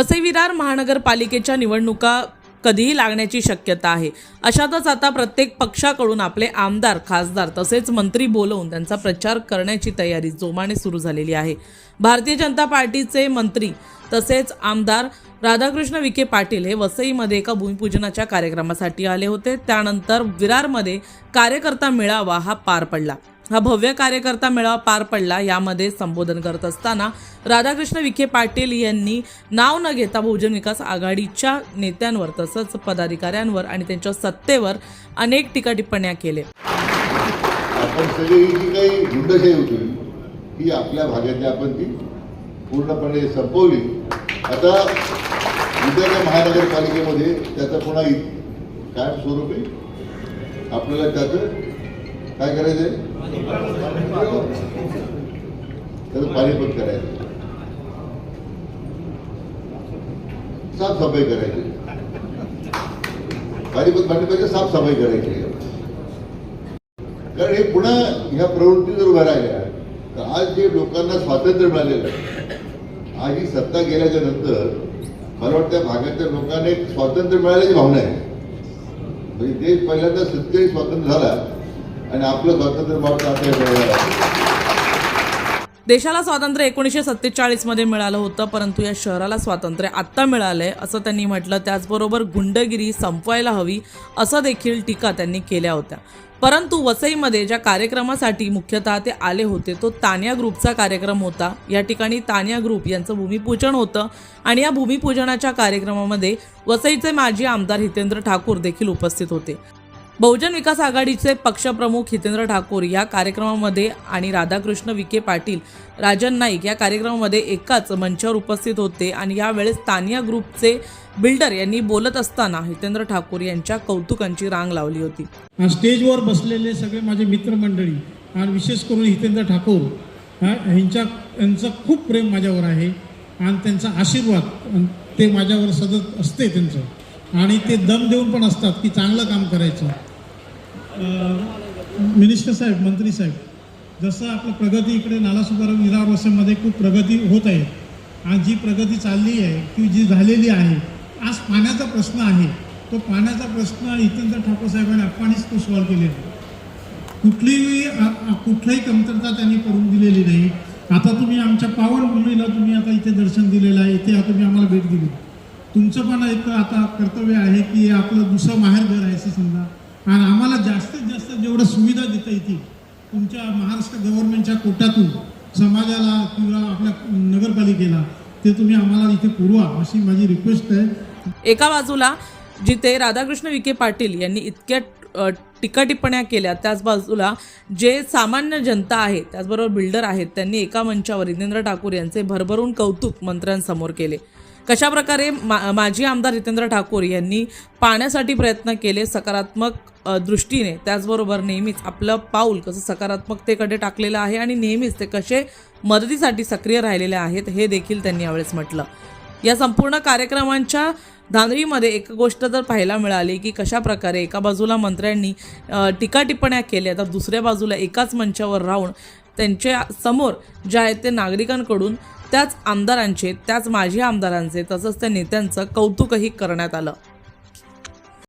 वसई विरार महानगरपालिकेच्या निवडणुका कधीही लागण्याची शक्यता आहे. अशातच आता प्रत्येक पक्षाकडून आपले आमदार खासदार तसेच मंत्री बोलवून त्यांचा प्रचार करण्याची तयारी जोमाने सुरू झालेली आहे. भारतीय जनता पार्टीचे मंत्री तसेच आमदार राधाकृष्ण विखे पाटील हे वसईमध्ये एका भूमिपूजनाच्या कार्यक्रमासाठी आले होते. त्यानंतर विरारमध्ये कार्यकर्ता मेळावा हा पार पडला. हा भव्य कार्यकर्ता मेळावा पार पडला. यामध्ये संबोधन करत असताना राधाकृष्ण विखे पाटील यांनी नाव न घेता बहुजन विकास आघाडीच्या नेत्यांवर तसंच पदाधिकाऱ्यांवर आणि त्यांच्या सत्तेवर अनेक टीका टिप्पण्या केले आपण सगळी जी काही गुंडशाही होती ही आपल्या भागातली आपण ती पूर्णपणे संपवली. आता उद्याच्या महानगरपालिकेमध्ये त्याचा पुन्हा इ- कायमस्वरूपी आपल्याला त्याचं काय करायचे त्याचं पाणीपत करायचं साफसफाई करायची. पाणीपत पाणीपत साफसफाई करायची. कारण हे पुन्हा ह्या प्रवृत्ती जर उभ्या राहिल्या तर आज जे लोकांना स्वातंत्र्य मिळालेलं आहे आज ही सत्ता गेल्याच्यानंतर मला वाटतं त्या भागातल्या लोकांना एक स्वातंत्र्य मिळाल्याची भावना आहे. म्हणजे देश पहिल्यांदा सत्तेही स्वातंत्र्य झाला आणि आपलं स्वातंत्र्य मात्र आता मिळालं देशाला स्वातंत्र्य एकोणीसशे सत्तेचाळीसमध्ये मिळालं होतं परंतु या शहराला स्वातंत्र्य आत्ता मिळालंय असं त्यांनी म्हटलं. त्याचबरोबर गुंडगिरी संपवायला हवी असं देखील टीका त्यांनी केल्या होत्या. परंतु वसईमध्ये ज्या कार्यक्रमासाठी मुख्यतः ते आले होते तो तान्या ग्रुपचा कार्यक्रम होता. या ठिकाणी तान्या ग्रुप यांचं भूमिपूजन होतं आणि या भूमिपूजनाच्या कार्यक्रमामध्ये वसईचे माजी आमदार हितेंद्र ठाकूर देखील उपस्थित होते. बहुजन विकास आघाडीचे पक्षप्रमुख हितेंद्र ठाकूर या कार्यक्रमामध्ये आणि राधाकृष्ण विखे पाटील राजन नाईक या कार्यक्रमामध्ये एकाच मंचावर उपस्थित होते आणि यावेळेस तानिया ग्रुपचे बिल्डर यांनी बोलत असताना हितेंद्र ठाकूर यांच्या कौतुकांची रांग लावली होती. स्टेजवर बसलेले सगळे माझे मित्रमंडळी आणि विशेष करून हितेंद्र ठाकूर ह्यांच्या यांचं खूप प्रेम माझ्यावर आहे आणि त्यांचा आशीर्वाद ते माझ्यावर सतत असते त्यांचं. आणि ते दम देऊन पण असतात की चांगलं काम करायचं. मिनिस्टर साहेब मंत्री साहेब जसं आपलं प्रगती इकडे नालासोपारा विरार खूप प्रगती होत आहे आणि जी प्रगती चालली आहे ती जी झालेली आहे आज पाण्याचा प्रश्न आहे. तो पाण्याचा प्रश्न हितेंद्र ठाकूर साहेबांनी आपणच तो सॉल्व्ह केलेला आहे. कुठलीही कुठलाही कमतरता त्यांनी करून दिलेली नाही. आता तुम्ही आमच्या पावन मुलीला तुम्ही आता इथे दर्शन दिलेलं आहे इथे तुम्ही आम्हाला भेट दिली. तुमचं पण एक आता कर्तव्य आहे की आपलं दुसरं माहेरघर आहे असं समजा. आम्हाला जास्तीत जास्त जेवढं सुविधा देता येतील तुमच्या महाराष्ट्र गव्हर्नमेंटच्या कोट्यातून समाजाला किंवा आपल्या नगरपालिकेला ते तुम्ही आम्हाला इथे पुरवा अशी माझी रिक्वेस्ट आहे. एका बाजूला जिथे राधाकृष्ण विखे पाटील यांनी इतक्या टीका टिप्पण्या केल्या त्याच बाजूला जे सामान्य जनता आहे त्याचबरोबर बिल्डर आहेत त्यांनी एका मंचावर हितेंद्र ठाकूर यांचे भरभरून कौतुक मंत्र्यांसमोर केले. कशा प्रकारे मा माजी आमदार हितेंद्र ठाकूर यांनी पाण्यासाठी प्रयत्न केले सकारात्मक दृष्टीने त्याचबरोबर नेहमीच आपलं पाऊल कसं सकारात्मकतेकडे टाकलेलं आहे आणि नेहमीच ते कसे मदतीसाठी सक्रिय राहिलेले आहेत हे देखील त्यांनी यावेळेस म्हटलं. या संपूर्ण कार्यक्रमांच्या धांदळीमध्ये एक गोष्ट जर पाहायला मिळाली की कशा प्रकारे एका बाजूला मंत्र्यांनी टीका टिप्पण्या केल्या तर दुसऱ्या बाजूला एकाच मंचावर राहून त्यांच्यासमोर जे आहेत ते नागरिकांकडून त्याच आमदारांचे त्याच माजी आमदारांचे तसंच त्या नेत्यांचं कौतुकही करण्यात आलं.